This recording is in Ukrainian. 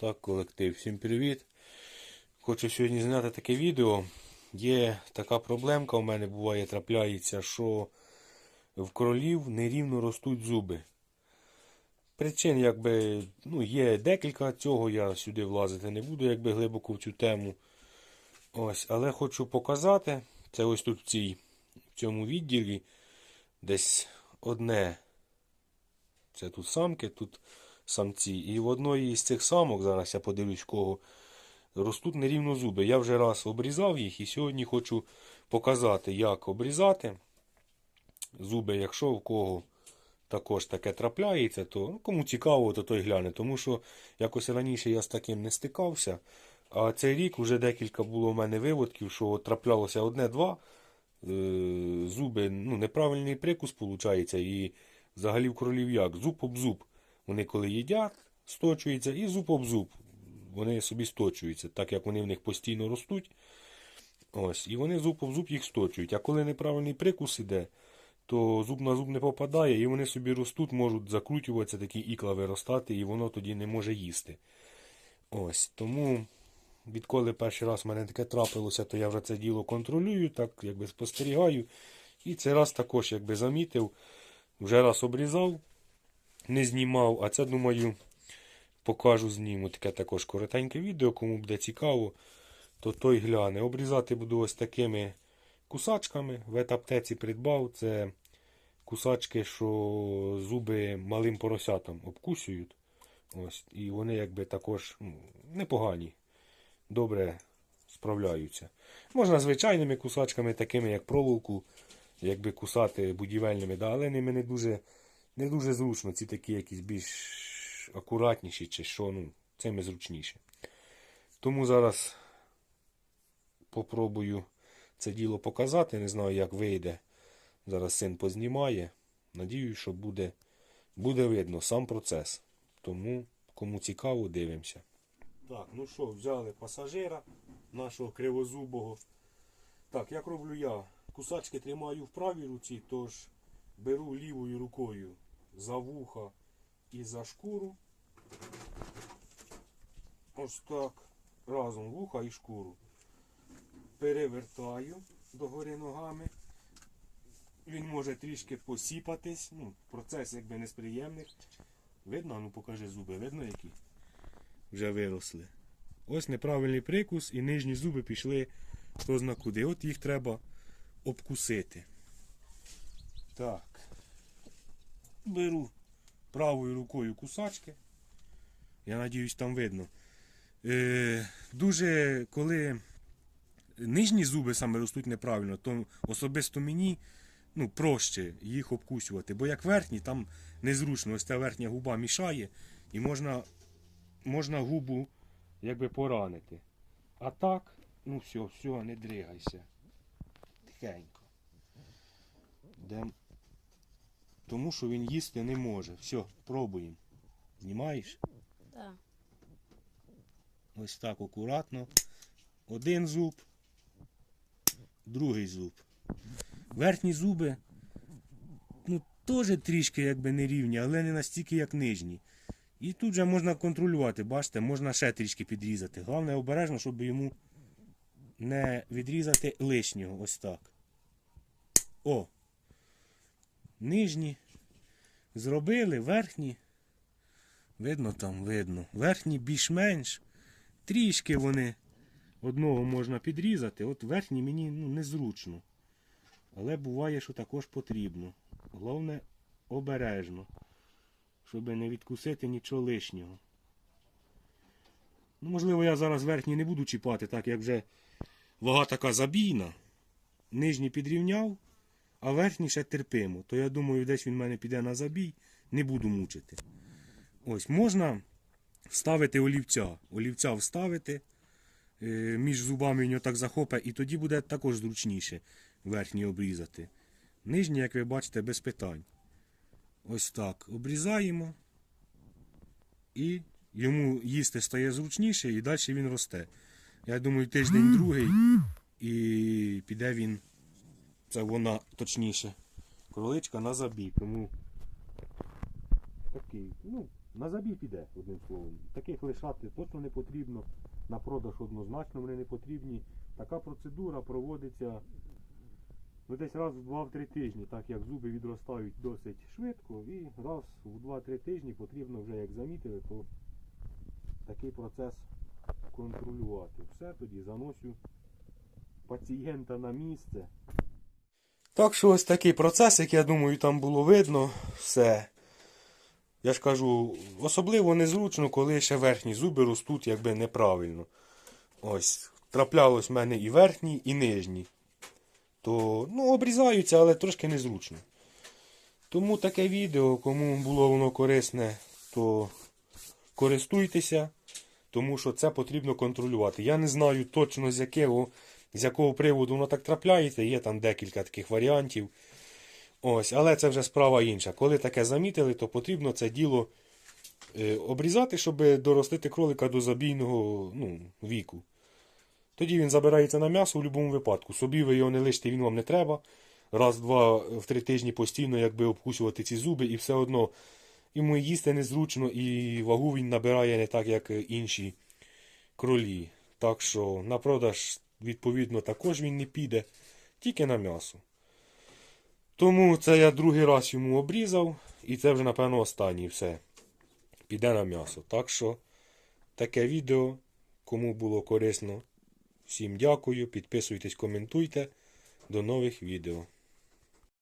Так, колектив, всім привіт. Хочу сьогодні зняти таке відео. Є така проблемка у мене буває, трапляється, що в кролів нерівно ростуть зуби. Причин, якби, ну, є декілька цього, я сюди влазити не буду, якби глибоко в цю тему. Ось, але хочу показати, це ось тут в, цій, в цьому відділі, десь одне. Це тут самки, тут самці. І в одної з цих самок, зараз я подивлюсь кого, ростуть нерівно зуби. Я вже раз обрізав їх і сьогодні хочу показати, як обрізати зуби, якщо в кого також таке трапляється, то ну, кому цікаво, то той гляне. Тому що якось раніше я з таким не стикався. А цей рік вже декілька було в мене виводків, що траплялося одне-два. е, Зуби, ну, неправильний прикус виходить. І взагалі в кролів як? Зуб об зуб. Вони коли їдять, сточуються, і зуб об зуб. Вони собі сточуються, так як вони в них постійно ростуть. Ось, і вони зуб об зуб їх сточують. А коли неправильний прикус іде, то зуб на зуб не попадає, і вони собі ростуть, можуть закручуватися, такі ікла виростати, і воно тоді не може їсти. Ось, тому, відколи перший раз в мене таке трапилося, то я вже це діло контролюю, так якби спостерігаю. І цей раз також якби замітив, вже раз обрізав, не знімав, а це, думаю, покажу зніму. Таке також коротеньке відео, кому буде цікаво, то той гляне. Обрізати буду ось такими кусачками. В етаптеці придбав. Це кусачки, що зуби малим поросятам обкусюють. Ось, і вони якби також ну, непогані, добре справляються. Можна звичайними кусачками, такими як проволоку, якби кусати будівельними, да, але ними не дуже, не дуже зручно. Ці такі якісь більш акуратніші чи що, ну, цими зручніше. Тому зараз попробую це діло показати. Не знаю, як вийде. Зараз син познімає. Надіюсь, що буде, буде видно сам процес. Тому, кому цікаво, дивимося. Так, ну що, взяли пасажира нашого кривозубого. Так, як роблю я? Кусачки тримаю в правій руці, тож беру лівою рукою за вуха і за шкуру. Ось так. Разом вуха і шкуру. Перевертаю догори ногами. Він може трішки посіпатись. Ну, процес якби несприємний. Видно, ну покажи зуби, видно які? Вже виросли. Ось неправильний прикус і нижні зуби пішли хто зна куди. От їх треба обкусити. Так. Беру правою рукою кусачки. Я надіюсь, там видно. Е, дуже коли нижні зуби саме ростуть неправильно, то особисто мені ну, проще їх обкусювати. Бо як верхні, там незручно, ось ця верхня губа мішає і можна, можна губу якби поранити. А так, ну все, все, не дригайся. Тихенько. Йдем. Тому що він їсти не може. Все, пробуємо. Знімаєш? Так. Ось так акуратно. Один зуб, другий зуб. Верхні зуби, ну, теж трішки якби не рівні, але не настільки, як нижні. І тут же можна контролювати, бачите, можна ще трішки підрізати. Головне обережно, щоб йому не відрізати лишнього. Ось так. О! Нижні. Зробили, верхні. Видно там, видно. Верхні більш-менш. Трішки вони одного можна підрізати. От верхні мені ну, незручно. Але буває, що також потрібно. Головне обережно, щоб не відкусити нічого лишнього. Ну, можливо, я зараз верхні не буду чіпати, так як вже вага така забійна. Нижній підрівняв, а верхній ще терпимо. То я думаю, десь він в мене піде на забій, не буду мучити. Ось, можна вставити олівця. Олівця вставити, е, між зубами він його так захопе, і тоді буде також зручніше верхній обрізати. Нижній, як ви бачите, без питань. Ось так. Обрізаємо. І йому їсти стає зручніше, і далі він росте. Я думаю, тиждень другий, і піде він, це вона точніше, кроличка на забій. Тому такий, ну, На забій піде, одним словом. Таких лишати точно не потрібно. На продаж однозначно вони не потрібні. Така процедура проводиться ну, десь раз в 2-3 тижні, так як зуби відростають досить швидко, і раз в 2-3 тижні потрібно вже, як замітили, то такий процес контролювати. Все тоді заносю пацієнта на місце. Так що ось такий процес, як я думаю, там було видно, все. Я ж кажу, особливо незручно, коли ще верхні зуби ростуть якби неправильно. Ось, траплялось в мене і верхні, і нижні. То, ну, обрізаються, але трошки незручно. Тому таке відео, кому було воно корисне, то користуйтеся, тому що це потрібно контролювати. Я не знаю точно з якого, з якого приводу воно так трапляється, є там декілька таких варіантів. Ось, але це вже справа інша. Коли таке замітили, то потрібно це діло е, обрізати, щоб доростити кролика до забійного ну, віку. Тоді він забирається на м'ясо в будь-якому випадку. Собі ви його не лишите, він вам не треба. Раз-два в три тижні постійно якби обкусувати ці зуби, і все одно йому їсти незручно, і вагу він набирає не так, як інші кролі. Так що на продаж, відповідно, також він не піде, тільки на м'ясо. Тому це я другий раз йому обрізав, і це вже, напевно, останній все. Піде на м'ясо. Так що таке відео, кому було корисно. Всім дякую, підписуйтесь, коментуйте. До нових відео.